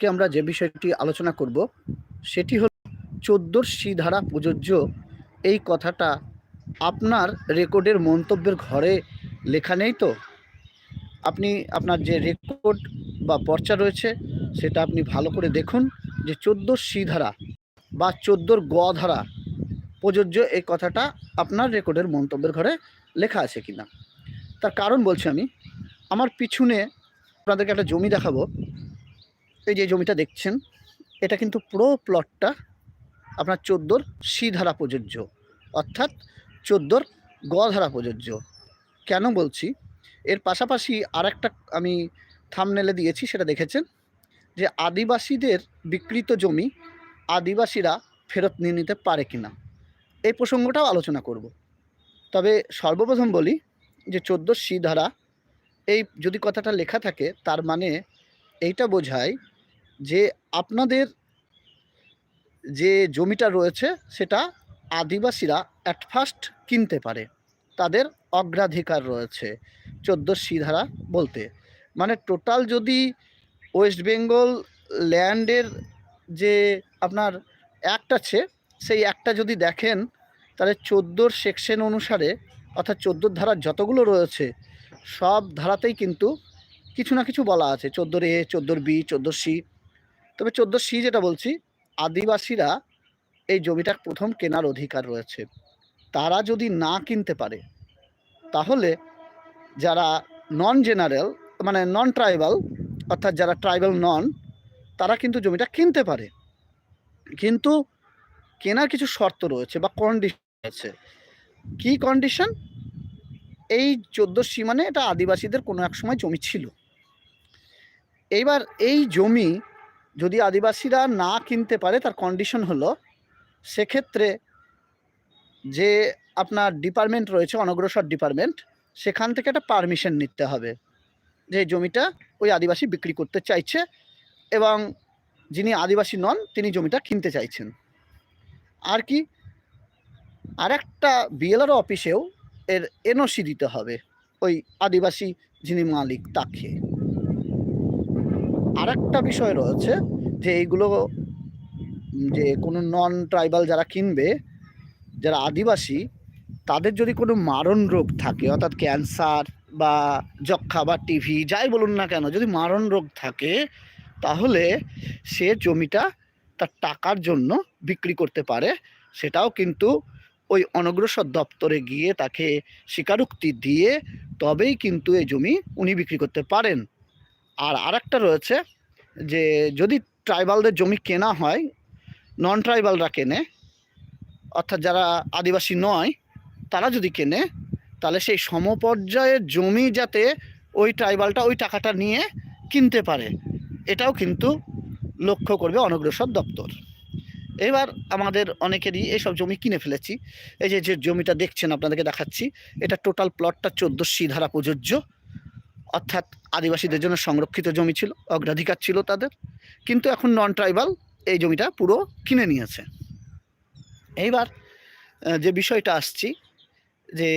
আজকে আমরা যে বিষয়টি আলোচনা করব, সেটি হল চোদ্দোর সি ধারা প্রযোজ্য। এই কথাটা আপনার রেকর্ডের মন্তব্যের ঘরে লেখা নেই তো? আপনি, আপনার যে রেকর্ড বা পর্চা রয়েছে, সেটা আপনি ভালো করে দেখুন যে চোদ্দোর সি ধারা বা চোদ্দোর গ ধারা প্রযোজ্য এই কথাটা আপনার রেকর্ডের মন্তব্যের ঘরে লেখা আছে কিনা। তার কারণ বলছি আমি, আমার পিছনে আপনাদেরকে একটা জমি দেখাবো। এই যে জমিটা দেখছেন, এটা কিন্তু পুরো প্লটটা আপনার চোদ্দোর সি ধারা প্রযোজ্য। অর্থাৎ চোদ্দোর গ ধারা প্রযোজ্য। কেন বলছি? এর পাশাপাশি আর একটা আমি থামনেলে দিয়েছি, সেটা দেখেছেন? যে আদিবাসীদের বিকৃত জমি আদিবাসীরা ফেরত নিয়ে নিতে পারে কিনা। এই প্রসঙ্গটাও আলোচনা করব। তবে সর্বপ্রথম বলি যে চোদ্দ সি ধারা এই যদি কথাটা লেখা থাকে, তার মানে এইটা বোঝায় যে আপনাদের যে জমিটা রয়েছে, সেটা আদিবাসীরা অ্যাট ফার্স্ট কিনতে পারে। তাদের অগ্রাধিকার রয়েছে চোদ্দ সি ধারা বলতে। মানে টোটাল যদি ওয়েস্ট বেঙ্গল ল্যান্ডের যে আপনার অ্যাক্ট আছে, সেই একটা যদি দেখেন, তাহলে চোদ্দোর সেকশন অনুসারে, অর্থাৎ চোদ্দোর ধারা যতগুলো রয়েছে, সব ধারাতেই কিন্তু কিছু না কিছু বলা আছে। চোদ্দোর এ চোদ্দোর বি চোদ্দোর সি তবে চোদ্দোর সি যেটা বলছি, আদিবাসীরা এই জমিটা প্রথম কেনার অধিকার রয়েছে। তারা যদি না কিনতে পারে, তাহলে যারা নন জেনারেল মানে নন ট্রাইবাল অর্থাৎ যারা ট্রাইবাল নন তারা কিন্তু জমিটা কিনতে পারে। কিন্তু কেনার কিছু শর্ত রয়েছে বা কন্ডিশন আছে কি কন্ডিশন এই চোদ্দ সীমানে এটা আদিবাসীদের কোনো এক সময় জমি ছিল। এইবার এই জমি যদি আদিবাসীরা না কিনতে পারে, তার কন্ডিশন হলো, সেক্ষেত্রে যে আপনার ডিপার্টমেন্ট রয়েছে, অনগ্রসর ডিপার্টমেন্ট সেখান থেকে একটা পারমিশন নিতে হবে যে জমিটা ওই আদিবাসী বিক্রি করতে চাইছে এবং যিনি আদিবাসী নন, তিনি জমিটা কিনতে চাইছেন। আর কি, আরেকটা বিএলআর অফিসেও এর এনওসি দিতে হবে, ওই আদিবাসী যিনি মালিক, তাকে। আরেকটা বিষয় রয়েছে যে এইগুলো যে কোনো নন ট্রাইবাল যারা কিনবে, যারা আদিবাসী, তাদের যদি কোনো মারণ রোগ থাকে, অর্থাৎ ক্যান্সার বা যক্ষা বা টিভি যাই বলুন না কেন, যদি মারণ রোগ থাকে, তাহলে সে জমিটা তার টাকার জন্য বিক্রি করতে পারে। সেটাও কিন্তু ওই অনগ্রসর দপ্তরে গিয়ে তাকে স্বীকারোক্তি দিয়ে তবেই কিন্তু এই জমি উনি বিক্রি করতে পারেন। আর আরেকটা রয়েছে যে যদি ট্রাইবালদের জমি কেনা হয় নন ট্রাইবালরা কেনে, অর্থাৎ যারা আদিবাসী নয়, তারা যদি কেনে, তাহলে সেই সমপর্যায়ের জমি যাতে ওই ট্রাইবালটা ওই টাকাটা নিয়ে কিনতে পারে, এটাও কিন্তু লক্ষ্য করবে অনগ্রসর দপ্তর। এবার আমাদের অনেকেরই এইসব জমি কিনে ফেলেছি। এই যে যে জমিটা দেখছেন, আপনাদেরকে দেখাচ্ছি, এটা টোটাল প্লটটা চোদ্দ সি ধারা প্রযোজ্য। অর্থাৎ আদিবাসীদের জন্য সংরক্ষিত জমি ছিল, অগ্রাধিকার ছিল তাদের। কিন্তু এখন নন ট্রাইবাল এই জমিটা পুরো কিনে নিয়েছে। এইবার যে বিষয়টা আসছি, যে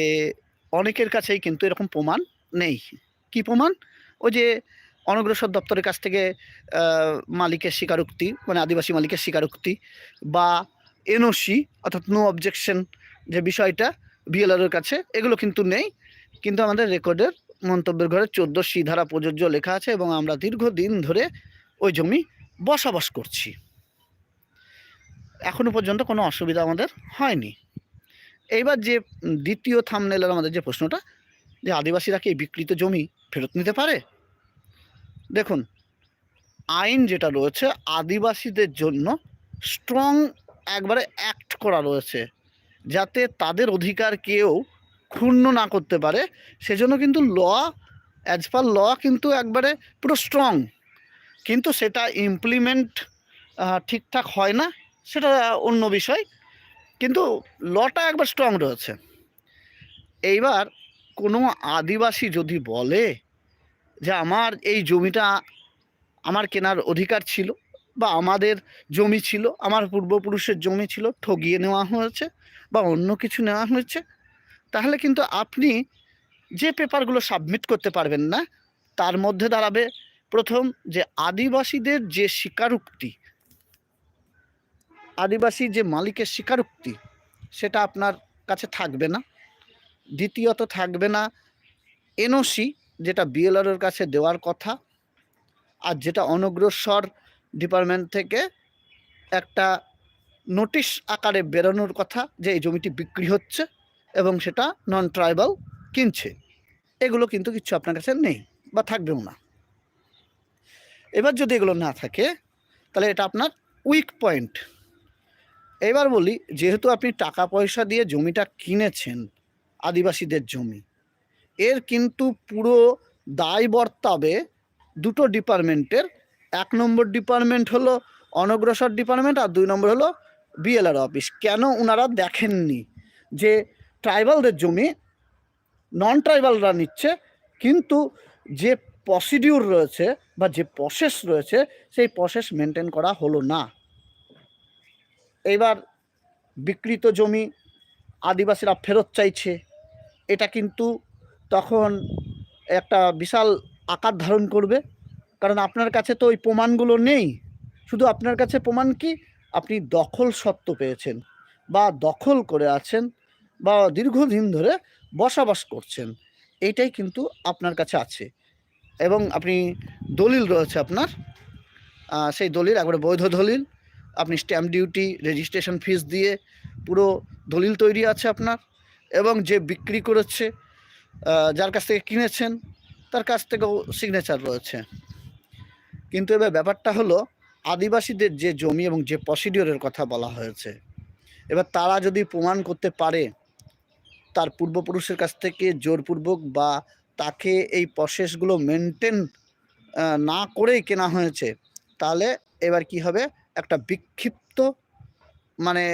অনেকের কাছেই কিন্তু এরকম প্রমাণ নেই। কি প্রমাণ? ওই যে অনগ্রসর দপ্তরের কাছ থেকে মালিকের স্বীকারোক্তি মানে আদিবাসী মালিকের স্বীকারোক্তি বা এনওসি, অর্থাৎ নো অবজেকশন যে বিষয়টা বিএলআরের কাছে, এগুলো কিন্তু নেই। কিন্তু আমাদের রেকর্ডের মন্তব্যের ঘরে চোদ্দ সি ধারা প্রযোজ্য লেখা আছে এবং আমরা দীর্ঘদিন ধরে ওই জমি বসবাস করছি। এখনও পর্যন্ত কোনো অসুবিধা আমাদের হয়নি। এইবার যে দ্বিতীয় থামনেলের আমাদের যে প্রশ্নটা, যে আদিবাসীরা কি বিকৃত জমি ফেরত নিতে পারে? দেখুন, আইন যেটা রয়েছে, আদিবাসীদের জন্য স্ট্রং একবারে অ্যাক্ট করা রয়েছে। যাতে তাদের অধিকার কেউ ক্ষুণ্ণ না করতে পারে, সেজন্য কিন্তু ল অ্যাজ পার ল কিন্তু একবারে পুরো স্ট্রং কিন্তু সেটা ইমপ্লিমেন্ট ঠিকঠাক হয় না, সেটা অন্য বিষয়। কিন্তু লটা একবার স্ট্রং রয়েছে। এইবার কোনো আদিবাসী যদি বলে যে আমার এই জমিটা আমার কেনার অধিকার ছিল বা আমাদের জমি ছিল, আমার পূর্বপুরুষের জমি ছিল, ঠগিয়ে নেওয়া হয়েছে বা অন্য কিছু নেওয়া হয়েছে তাহলে কিন্তু আপনি যে পেপারগুলো সাবমিট করতে পারবেন না, তার মধ্যে দাঁড়াবে প্রথম যে আদিবাসীদের যে স্বীকারোক্তি। আদিবাসী যে মালিকের স্বীকারোক্তি, সেটা আপনার কাছে থাকবে না। দ্বিতীয়ত থাকবে না এনওসি, যেটা বিএলআরের কাছে দেওয়ার কথা, আর যেটা অনগ্রসর ডিপার্টমেন্ট থেকে একটা নোটিশ আকারে বেরোনোর কথা, যে এই জমিটি বিক্রি হচ্ছে। এবং সেটা নন ট্রাইবাল কিনছে। এগুলো কিন্তু কিছু আপনার কাছে নেই বা থাকবেও না। এবার যদি এগুলো না থাকে, তাহলে এটা আপনার উইক পয়েন্ট এবার বলি, যেহেতু আপনি টাকা পয়সা দিয়ে জমিটা কিনেছেন, আদিবাসীদের জমি, এর কিন্তু পুরো দায় বর্তাবে দুটো ডিপার্টমেন্টের। এক নম্বর ডিপার্টমেন্ট হলো অনগ্রসর ডিপার্টমেন্ট আর দুই নম্বর হলো বিএলআর অফিস কেন ওনারা দেখেননি যে ট্রাইবালদের জমি নন ট্রাইবালরা নিচ্ছে, কিন্তু যে প্রসিডিউর রয়েছে বা যে প্রসেস রয়েছে, সেই প্রসেস মেনটেন করা হলো না। এইবার বিকৃত জমি আদিবাসীরা ফেরত চাইছে। এটা কিন্তু তখন একটা বিশাল আকার ধারণ করবে। কারণ আপনার কাছে তো ওই প্রমাণগুলো নেই। শুধু আপনার কাছে প্রমাণ কি? আপনি দখল সত্ত্ব পেয়েছেন বা দখল করে আছেন। বা দীর্ঘদিন ধরে বসবাস করছেন এইটাই কিন্তু আপনার কাছে আছে। এবং আপনি দলিল রয়েছে আপনার সেই দলিল, একবারে বৈধ দলিল, আপনি স্ট্যাম্প ডিউটি রেজিস্ট্রেশন ফিস দিয়ে পুরো দলিল তৈরি আছে আপনার, এবং যে বিক্রি করেছে যার কাছ থেকে কিনেছেন, তার কাছ থেকেও সিগনেচার রয়েছে। কিন্তু এবার ব্যাপারটা হলো, আদিবাসীদের যে জমি এবং যে প্রসিডিওরের কথা বলা হয়েছে, এবার তারা যদি প্রমাণ করতে পারে তার পূর্বপুরুষের কাছ থেকে জোরপূর্বক বা তাকে এই প্রসেসগুলো মেনটেন না করেই কেনা হয়েছে, তাহলে এবার কি হবে? একটা বিক্ষিপ্ত মানে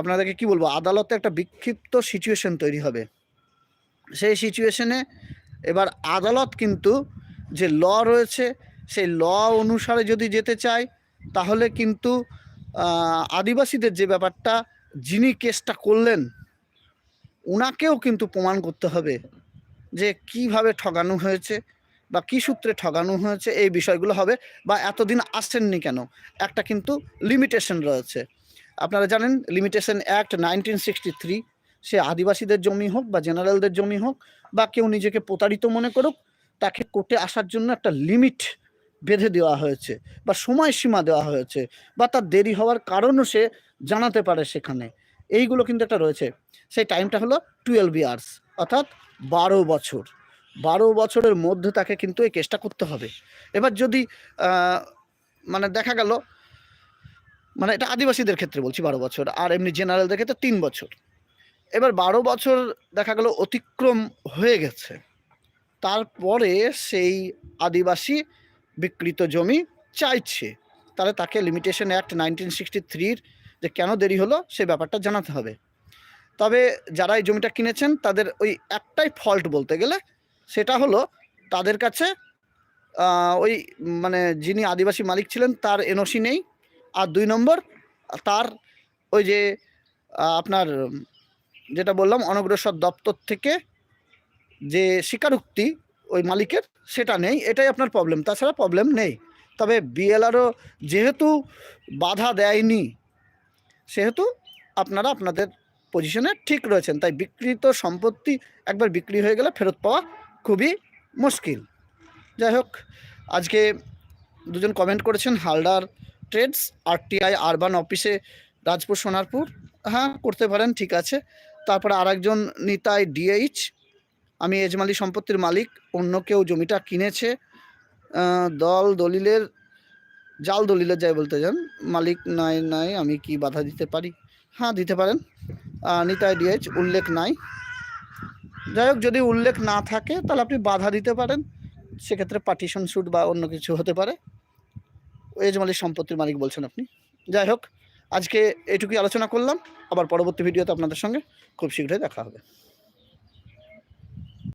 আপনাদেরকে কি বলব? আদালতে একটা বিক্ষিপ্ত সিচুয়েশন তৈরি হবে। সেই সিচুয়েশনে এবার আদালত কিন্তু যে ল রয়েছে, সেই ল অনুসারে যদি যেতে চায়, তাহলে কিন্তু আদিবাসীদের যে ব্যাপারটা, যিনি কেসটা করলেন ওনাকেও কিন্তু প্রমাণ করতে হবে যে কীভাবে ঠগানো হয়েছে বা কী সূত্রে ঠগানো হয়েছে, এই বিষয়গুলো হবে বা এতদিন আসছেননি কেন? একটা কিন্তু লিমিটেশন রয়েছে। আপনারা জানেন limitation act nineteen sixty three সে আদিবাসীদের জমি হোক বা জেনারেলদের জমি হোক বা কেউ নিজেকে প্রতারিত মনে করুক, তাকে কোর্টে আসার জন্য একটা লিমিট বেঁধে দেওয়া হয়েছে বা সময়সীমা দেওয়া হয়েছে বা তার দেরি হওয়ার কারণও সে জানাতে পারে সেখানে। এইগুলো কিন্তু একটা রয়েছে। সেই টাইমটা হলো টুয়েলভ ইয়ার্স অর্থাৎ বারো বছর। বারো বছরের মধ্যে তাকে কিন্তু এই কেসটা করতে হবে। এবার যদি মানে দেখা গেল মানে এটা আদিবাসীদের ক্ষেত্রে বলছি বারো বছর, আর এমনি জেনারেলদের ক্ষেত্রে তিন বছর। এবার বারো বছর দেখা গেল অতিক্রম হয়ে গেছে। তারপরে সেই আদিবাসী বিকৃত জমি চাইছে। তাহলে তাকে লিমিটেশন অ্যাক্ট নাইনটিন সিক্সটি থ্রির যে কেন দেরি হলো সেই ব্যাপারটা জানাতে হবে। তবে যারা এই জমিটা কিনেছেন, তাদের ওই একটাই ফল্ট বলতে গেলে, সেটা হলো তাদের কাছে ওই মানে যিনি আদিবাসী মালিক ছিলেন, তার এনওসি নেই। আর দুই নম্বর, তার ওই যে আপনার যেটা বললাম, অনগ্রসর দপ্তর থেকে যে স্বীকারোক্তি ওই মালিকের, সেটা নেই। এটাই আপনার প্রবলেম তাছাড়া প্রবলেম নেই। তবে বিএলআরও যেহেতু বাধা দেয়নি সেহেতু আপনারা আপনাদের পজিশনে ঠিক রয়েছেন। তাই বিকৃত সম্পত্তি একবার বিক্রি হয়ে গেলে ফেরত পাওয়া খুবই মুশকিল। যাই হোক, আজকে দুজন কমেন্ট করেছেন, হালদার ট্রেডস আরটিআই আরবান অফিসে রাজপুর, সোনারপুর। হ্যাঁ করতে পারেন, ঠিক আছে। তারপরে আরেকজন নিতাই ডিএইচ আমি এজমালি সম্পত্তির মালিক, অন্য কেউ জমিটা কিনেছে। দল, দলিলের জাল দলিলের যাই বলতে যান, মালিক নাই নাই, আমি কি বাধা দিতে পারি? হ্যাঁ দিতে পারেন। নিতাই ডিএইচ উল্লেখ নাই। যাই হোক, যদি উল্লেখ না থাকে, তাহলে আপনি বাধা দিতে পারেন। সেক্ষেত্রে পার্টিশন স্যুট বা অন্য কিছু হতে পারে। এজমালির সম্পত্তির মালিক বলছেন আপনি। যাই হোক, আজকে এটুকুই আলোচনা করলাম। আবার পরবর্তী ভিডিওতে আপনাদের সঙ্গে খুব শীঘ্রই দেখা হবে।